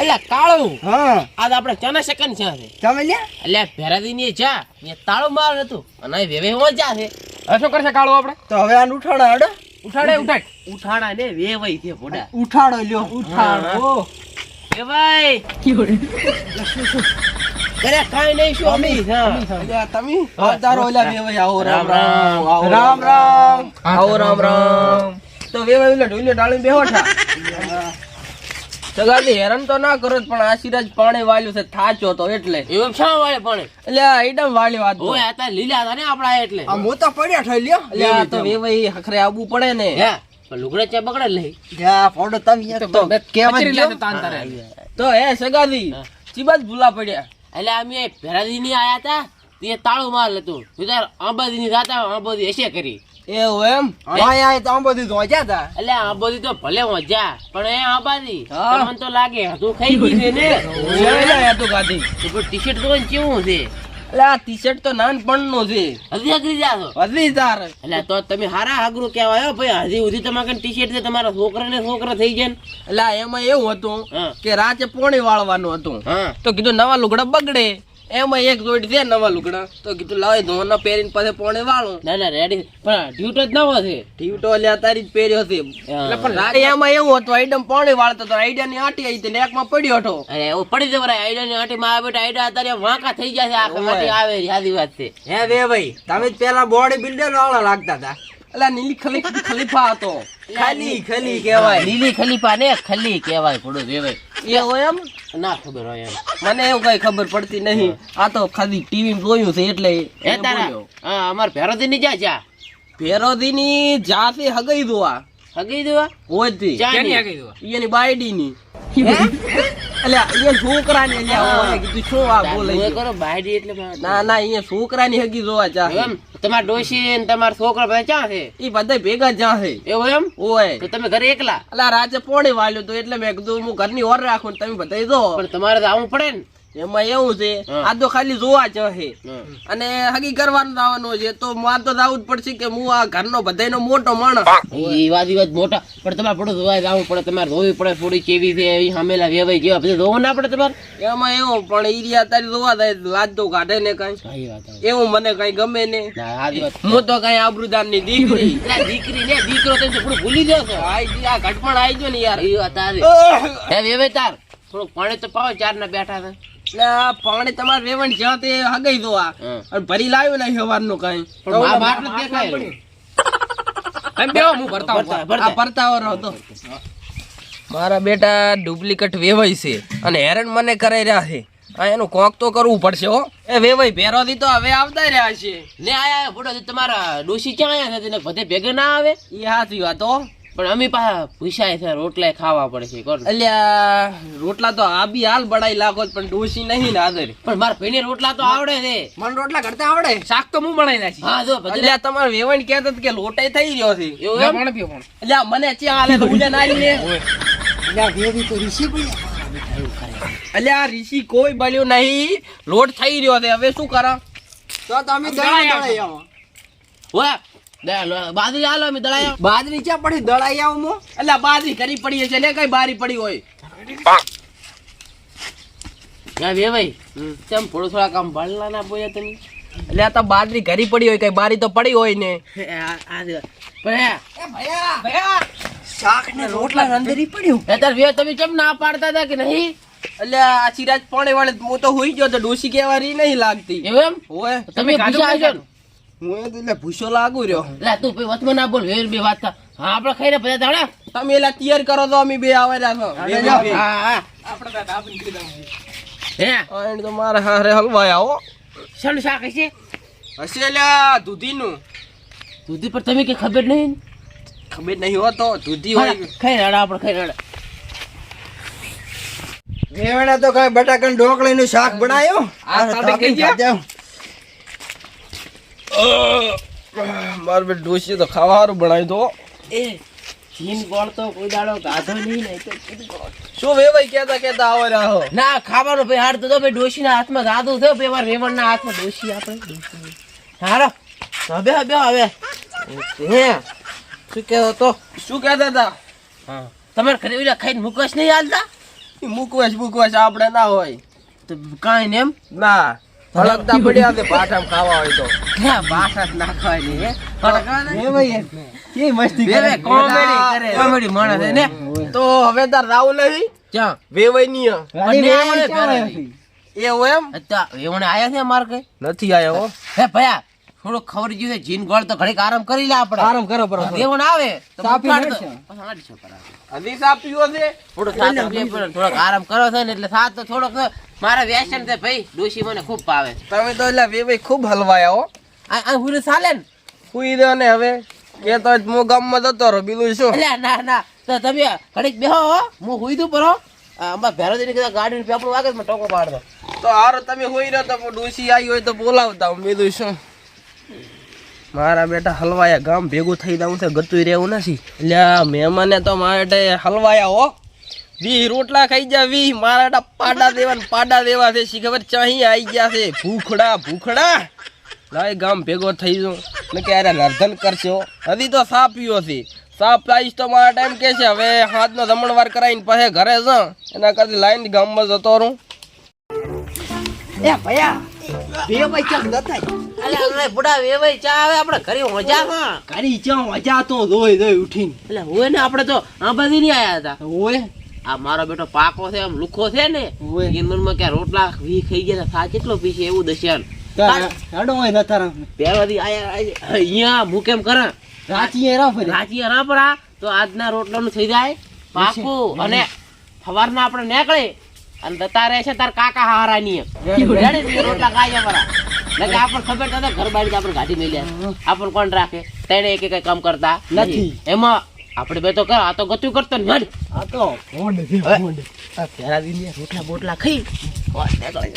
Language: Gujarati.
એટલે કાળું. હા. આજ આપણે ચના સેકન્ડ છે છે. તમે લ્યા? એટલે ભેરાદી ની ચા એ તાળું માર હતું. અને આ વેવે હો જા છે. હવે શું કરશે કાળું આપણે? તો હવે આને ઉઠાડો હેડો. ઉઠાડે ઉઠાડ. ઉઠાડા ને વેવાઈ છે ભોડા. ઉઠાડો લ્યો ઉઠાડો. વેવાઈ અરે કાઈ નહીં શું અમી હા. તમે અવતારો ઓલા વેવાઈ આવો રામ રામ રામ રામ. આવો રામ રામ. આવો રામ રામ. તો વેવાઈ ઓલા ઢોલે ડાળીને બેહો ઠા સગાદી હેરાન તો ના કરો પણ આ સિરાજ પાણી વાળ્યું છે થાચો તો એટલે. એવું શા વાળે પાણી? એટલે આઈટમ વાળી વાત ઓય આ લીલા હતા ને આપડા એટલે. આ મોટા પડ્યા થઈ લ્યો. એટલે આ તો વેવાઈ હખરે આવવું પડે ને. હે લુગડા ચા બગડે લઈ જા ફોડો તમે તો કેવા કચરી દ્યો. લેતો તાન તારે તો હે સગાદી ચીબાજ ભૂલા પડ્યા. એટલે અમે ભેરાદી ની આયા હતા તે તાળું માર લેતું વિચાર આંબાદી ની રાતા આંબાદી હશે કરી એવું એમ? આયા આયા તો આમ બધું તા. એટલે આંબાદી તો ભલે મજા પણ એ આંબાદી તમને તો લાગે તું ખાઈ ગઈ છે ને? લેવાય તો ટી શર્ટ તો કેવું છે? એટલે આ ટી શર્ટ તો નાનપણનું છે. હજી જાશો તાર એટલે તો તમે હારા હાગરું કહેવાય ભાઈ હજી સુધી તમારે ટી શર્ટ છે? તમારા છોકરા ને છોકરા થઈ જાય ને. એટલે એમાં એવું હતું કે રાતે પોણી વાળવાનું હતું. તો કીધું નવા લુગડા બગડે. એમાં એક જોડી છે નવા લુગડા. તો કીધું લાવે ધોના પહેરીને પાસે પોણે વાળું. ના ના રેડી પણ ડ્યુટો જ નવો છે. ડ્યુટો લ્યા તારી જ પહેર્યો છે એટલે પણ એમાં એવું હતું આઈડમ પોણે વાળતો તો આઈડિયા ની આટી આવી તે લેકમાં પડ્યો હતો. અરે એવું પડી જવાય આઈડિયા ની આટી માં આવે આઈડિયા આઈડા અત્યારે વાંકા થઈ ગયા છે આખા માટી આવે સાદી વાત છે. હે બે ભાઈ તમે જ પેલા બોડી બિલ્ડર વાળા લાગતા હતા. એટલે નીલી ખલી ખલીફા હતો. ખાલી ખલી કહેવાય. નીલી ખલીફા ને ખલી કહેવાય થોડું એ હોય એમ? ના ખબર હોય એમ. મને એવું કઈ ખબર પડતી નહીં. આ તો ખાલી ટીવી જોયું છે એટલે એ તારા હા અમાર ભેરોથી ની જા જા ફેરોદી ની જાતે હગઈ દોવા હગી દેવા? હોતી ચાની હગી ની. આગળ બાયડી ની એટલે છોકરા ને કીધું શું આ બોલે હું એ છે? કરો બાયડી એટલે ના ના અહીંયા છોકરા ની હગી જોવા એમ? તમારા ડોશી ને તમારા છોકરા બધા ક્યાં છે? ઈ બધા ભેગા જાહે એવું એમ? ઓય તો તમે ઘરે એકલા? એટલે રાતે પોણી વાળ્યું તો એટલે મેં કીધું હું ઘરની ઓર રાખું ને તમે બધા જો. પણ તમારે તો આવવું પડે ને. એમાં એવું છે આ તો ખાલી જોવા જ હા. અને હગી કરવાનું આવવાનું છે તો માર તો જવું જ પડશે કે હું આ ઘરનો બધાનો મોટો માણસ. એ વાત વાત મોટા પણ તમારે પડો જોવા જવું પડે તમારે જોવી પડે થોડી કેવી છે એવી સામેલા વેવાઈ જેવા પછી ધોવું ના પડે તમારે? એમાં એવું પણ ઈ તારી જોવા જાય લાજ તો કાઢે ને કઈ. એવું મને કઈ ગમે ને. હું તો કઈ આબરૂદારની દીકરી દીકરી ને દીકરો તમે થોડું ભૂલી જાવ છો. આ ઘટપણ આવી ગયો ને યાર. એ આવી હે વેવાઈ તાર થોડુંક પાણી તો પાવે ચાર ના બેઠા છે. એટલે આ પાણી તમારે રેવણ જ્યાં તે હગાઈ દો આ. અને ભરી લાવ્યો ને સવારનું કઈ. પણ મા બાપ ને તો મારા બેટા ડુપ્લિકેટ વેવાય છે અને હેરાન મને કરાઈ રહ્યા છે. આ એનું કોક તો કરવું પડશે હો. એ વેવાય વેવાઈ ભેરોથી તો હવે આવતા રહ્યા છે. ને આયા ફોટો તમારા ડોશી ક્યાં આયા છે? તેને બધે ભેગા ના આવે? એ હાથી વાત હો. પણ અમે પાછા ભૂસાય છે રોટલા ખાવા પડે છે કોણ અલ્યા રોટલા તો આ બી હાલ બડાઈ લાગો પણ ડોસી નહીં ને આદર પણ મારા ભાઈને રોટલા તો આવડે છે. મને રોટલા કરતા આવડે? શાક તો હું બનાવી નાખી. હા જો અલ્યા તમારે વેવણ કહેતો કે લોટાઈ થઈ ગયો છે. એવું એમ? પણ પીવો પણ. અલ્યા મને ચિયા હાલે તો ઉજે ના લે. અલ્યા ઋષિ કોઈ બન્યો નહીં. લોટ થઈ રહ્યો છે. હવે શું કરા? તો તમે દળાઈ આવો. ઓય લો, બાજરી આલો અમે દળાયા બાજરી ક્યાં પડી? દળાયા મો. એટલે બાજરી કરી પડી છે ને કઈ બારી પડી હોય? ના વે ભાઈ તેમ થોડું થોડા કામ ભણલા ના બોયા તમે? અલ્યા તો બાજરી ઘરી પડી હોય કઈ બારી તો પડી હોય ને. આ આ. શાક રોટલા અંદરી પડ્યું. હે તાર બે તમે કેમ ના પાડતા હતા કે નહીં? એટલે આ સિરાજ પાણી વાળે હું તો હોઈ ગયો તો ડોસી કેવારી નહીં લાગતી. એવું એમ? હોય તમે હું એટલે ભૂસો લાગુ રહ્યો. લે તું પછી વચમાં ના બોલ વેર બે વાત થા. હા આપણે ખાઈને બધા દાડા. તમે એલા તૈયાર કરો તો અમે બે. હા હા હે. તો મારે હારે હલવાય આવો. શણ શાક હશે? હશે અલ્યા દૂધીનું. દૂધી પર તમે કે ખબર નહીં ખબર નહીં હોતો દૂધી હોય. ખાઈ રાડા આપણે ખાઈ રાડા. તો કઈ બટાકાનું ઢોકળીનું શાક બનાવ્યું? આ તાળી ખાઈ? મારે બે ડોસી તો ખાવાનું બનાવી દો. એ જીન ગોળ તો કોઈ દાડો ગાધો નહીં નહીં તો ગોળ. શું વેવાઈ કેતા કેતા આવો રહ્યો ના ખાવાનું ભાઈ હાર તો ભાઈ ભાઈ ડોશીના હાથમાં ગાધો થયો બે વાર રેવણ ના હાથમાં ડોશી આપણે. હારો હવે હવે હવે. હે શું કહેતો તો શું કહેતા હતા? હા. તમારે ઘરે ઓલા ખાઈને મુકવાશ નહીં હાલતા? મૂકવાશ મૂકવાશ આપણે ના હોય. તો કાંઈ ને એમ? ના. હળગતા પડ્યા છે પાઠામ ખાવા હોય તો. ક્યાં બાસા નાખવાની હે? ફટકવા દે. વેવાઈ કેવી મસ્તી બે બે કોમેડી કરે. કોમેડી માણસ ને? તો હવે તાર રાવું નહીં ક્યાં? ગાડી અને. હતી? એવું એમ? એવણે આયા છે માર કઈ? નથી આયા હો. હે ભયા થોડું ખબર ગયું છે જીન ગોળ તો ઘડીક આરામ કરી લે આપણે. આરામ કરો બરો દેવણ આવે તો સાપી કરાવે. હદીસ આપ્યો છે થોડો સાપ પણ થોડોક આરામ કરો છે ને એટલે સાત તો થોડોક મારા વ્યસન છે ભાઈ. ડોશી મને ખૂબ ભાવે તમે તો એટલે વેવાઈ ખૂબ હલવાયા હો. આ હુરે સાલે સુઈ દે ને? હવે? કે તો હું ગામમાં જતો રહો બીજું શું? એટલે ના ના. તો તમે ઘડીક બેહો હો. હું હુઈ દઉં પર. હો અમાર ભેરો દીને કીધા ગાડી પેપડું વાગે ટોકો પાડ દો તો હારો તમે હોઈ રહ્યો તો ડોસી આવી હોય તો બોલાવતા હું બીજું શું? મારા બેટા હલવાયા ગામ ભેગું થઈ જવું છે ગતું રહેવું નથી. એટલે આ મહેમાને તો માટે હલવાયા હો. વી રોટલા ખાઈ જા વી મારા બેટા પાડા દેવા ને પાડા દેવા છે, શી ખબર ચાહી આવી ગયા છે. ભૂખડા ભૂખડા. લાય ગામ ભેગો થઈ જો ને ક્યારે નર્ધન કરશો હજી તો સાપ પીવો છે. સાપ પાઈશ તો મારા ટાઈમ કે છે, હવે હાથનો જમણવાર કરાવીને પછી ઘરે જ એના કરતી લાઈન ગામમાં જતો રહું. એ ભયા વેવાઈ ક્યાં નતા અલ્યા અમને બુડા વેવાઈ ચા આવે આપણે ઘરે મજા હા ગાડી મજા તો દોય દોય ઉઠીને. એટલે હોય ને આપણે તો આ બધી નહીં આયા હતા. ઓય આ મારો બેટો પાકો છે આમ લુખો છે ને ઓય એન રોટલા વી ખાઈ ગયા સા કેટલો પીશે એવું દશિયાન હેડો હોય નતા રામ પહેલાથી આયા આયા- અહીંયા હું કેમ કરા? રાચી રા ફરી. રાજી ના પડા તો આજના રોટલાનું થઈ જાય પાકું અને સવારના આપણે નીકળે અને જતા રહેશે તાર કાકા હારાની રોટલા ખાઈ પડા એટલે આપણને ખબર તો ઘર બારી આપણે ગાડી મેલ્યા આપણને કોણ રાખે? તેને એક કઈ કામ કરતા નથી. એમાં આપણે બે તો કર આ તો ગતું કરતો ને મન આ તો ફોન આ દિન રોટલા બોટલા ખાઈ. વાત નીકળે